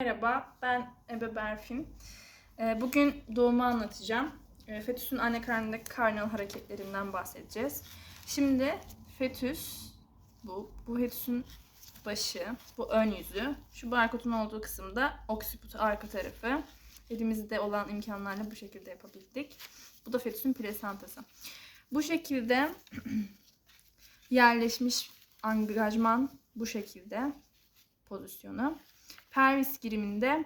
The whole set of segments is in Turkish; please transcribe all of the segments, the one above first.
Merhaba, ben Ebe Berfin. Ee, Bugün doğumu anlatacağım. Ee, Fetüsün anne karnındaki karnal hareketlerinden bahsedeceğiz. Şimdi fetüs, bu, bu fetüsün başı, bu ön yüzü. Şu barkodun olduğu kısımda oksiput arka tarafı. Elimizde olan imkanlarla bu şekilde yapabildik. Bu da fetüsün plasentası. Bu şekilde yerleşmiş angajman bu şekilde pozisyonu pelvis giriminde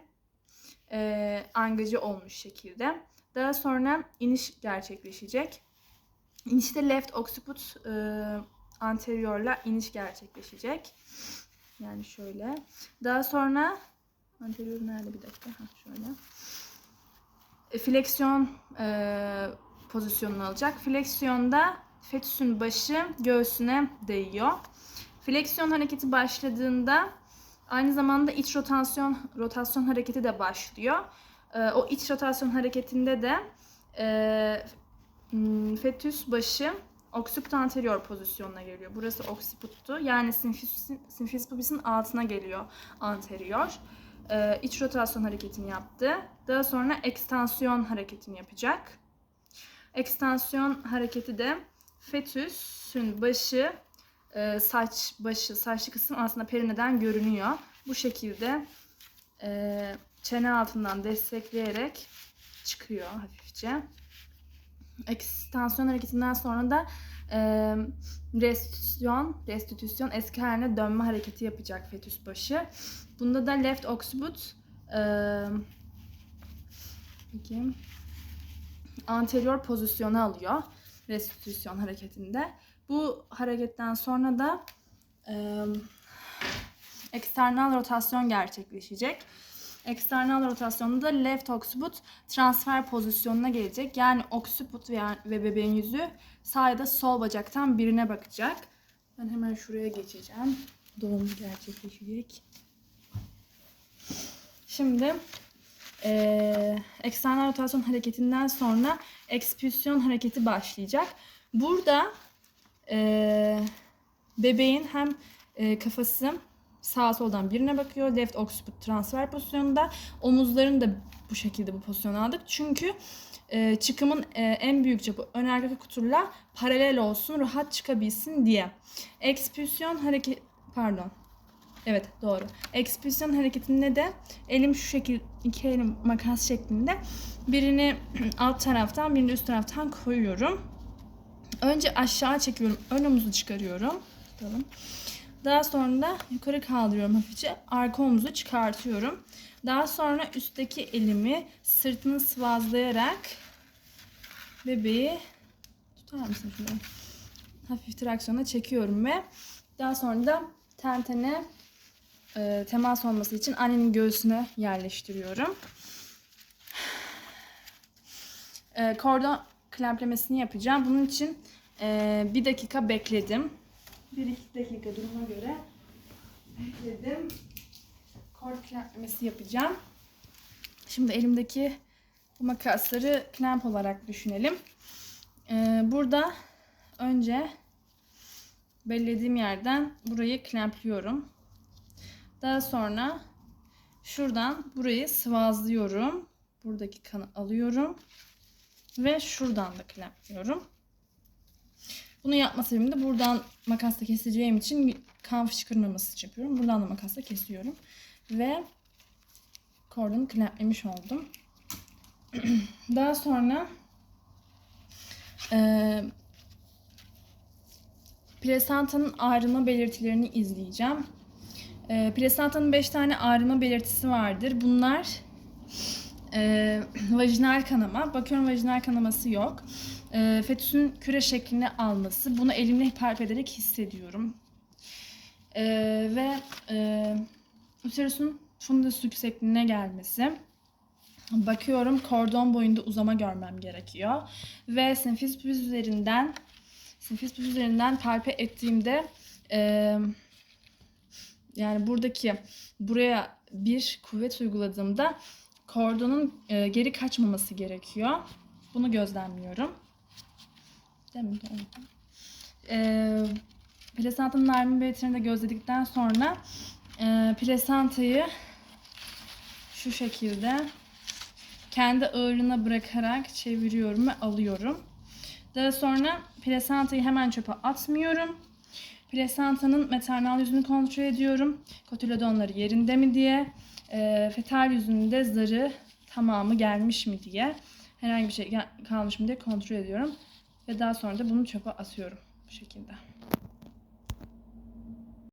e, angajı olmuş şekilde. Daha sonra iniş gerçekleşecek. İnişte left occiput e, anteriorla iniş gerçekleşecek. Yani şöyle. Daha sonra anterior nerede bir dakika? Ha, şöyle. E, fleksiyon e, pozisyonunu alacak. Fleksiyonda fetüsün başı göğsüne değiyor. Fleksiyon hareketi başladığında Aynı zamanda iç rotasyon rotasyon hareketi de başlıyor. Ee, o iç rotasyon hareketinde de e, fetüs başı occiput anterior pozisyonuna geliyor. Burası occiputtu. Yani sinfis pubisin altına geliyor anterior. Ee, iç rotasyon hareketini yaptı. Daha sonra ekstansiyon hareketini yapacak. Ekstansiyon hareketi de fetüsün başı e, saç başı, saçlı kısım aslında perineden görünüyor. Bu şekilde e, çene altından destekleyerek çıkıyor hafifçe. Ekstansiyon hareketinden sonra da e, restitüsyon, restitüsyon eski haline dönme hareketi yapacak fetüs başı. Bunda da left occiput e, bakayım, anterior pozisyonu alıyor restitüsyon hareketinde. Bu hareketten sonra da e, eksternal rotasyon gerçekleşecek. Eksternal rotasyonda da left occiput transfer pozisyonuna gelecek. Yani occiput ve, ve bebeğin yüzü sağ ya da sol bacaktan birine bakacak. Ben hemen şuraya geçeceğim. Doğum gerçekleşecek. Şimdi e, eksternal rotasyon hareketinden sonra ekspülsiyon hareketi başlayacak. Burada e, bebeğin hem e, kafası sağ soldan birine bakıyor. Left occiput transfer pozisyonunda. Omuzlarını da bu şekilde bu pozisyona aldık. Çünkü e, çıkımın e, en büyük çapı ön arka kuturla paralel olsun, rahat çıkabilsin diye. Ekspülsiyon hareket pardon. Evet doğru. Ekspülsiyon hareketinde de elim şu şekil iki elim makas şeklinde birini alt taraftan birini üst taraftan koyuyorum. Önce aşağı çekiyorum. Ön omuzu çıkarıyorum. Tutalım. Daha sonra da yukarı kaldırıyorum hafifçe. Arka omuzu çıkartıyorum. Daha sonra üstteki elimi sırtını sıvazlayarak bebeği tutar mısın şunu? Hafif traksiyona çekiyorum ve daha sonra da tentene e, temas olması için annenin göğsüne yerleştiriyorum. E, kordon klemplemesini yapacağım. Bunun için e, bir dakika bekledim. Bir iki dakika duruma göre bekledim. Kord klemplemesi yapacağım. Şimdi elimdeki bu makasları klemp olarak düşünelim. E, burada önce bellediğim yerden burayı klempliyorum. Daha sonra şuradan burayı sıvazlıyorum. Buradaki kanı alıyorum. Ve şuradan da klempliyorum. Bunu yapma sebebim de buradan makasla keseceğim için kan fışkırmaması yapıyorum. Buradan da makasla kesiyorum. Ve kordonu klemplemiş oldum. Daha sonra e, plasentanın ağrıma belirtilerini izleyeceğim. E, plasentanın 5 tane ağrıma belirtisi vardır. Bunlar e, vajinal kanama. Bakıyorum vajinal kanaması yok. E, fetüsün küre şeklini alması. Bunu elimle hiperp ederek hissediyorum. E, ve e, uterusun fundus yüksekliğine gelmesi. Bakıyorum kordon boyunda uzama görmem gerekiyor. Ve pubis üzerinden pubis üzerinden palpe ettiğimde e, yani buradaki buraya bir kuvvet uyguladığımda kordonun e, geri kaçmaması gerekiyor. Bunu gözlemliyorum. Değil mi? Doğru. E, plasentanın narmin belirtilerini de gözledikten sonra e, plasentayı şu şekilde kendi ağırlığına bırakarak çeviriyorum ve alıyorum. Daha sonra plasantayı hemen çöpe atmıyorum. Plasantanın maternal yüzünü kontrol ediyorum. Kotilodonları yerinde mi diye. E, fetal yüzünde zarı tamamı gelmiş mi diye. Herhangi bir şey kalmış mı diye kontrol ediyorum. Ve daha sonra da bunu çöpe atıyorum bu şekilde.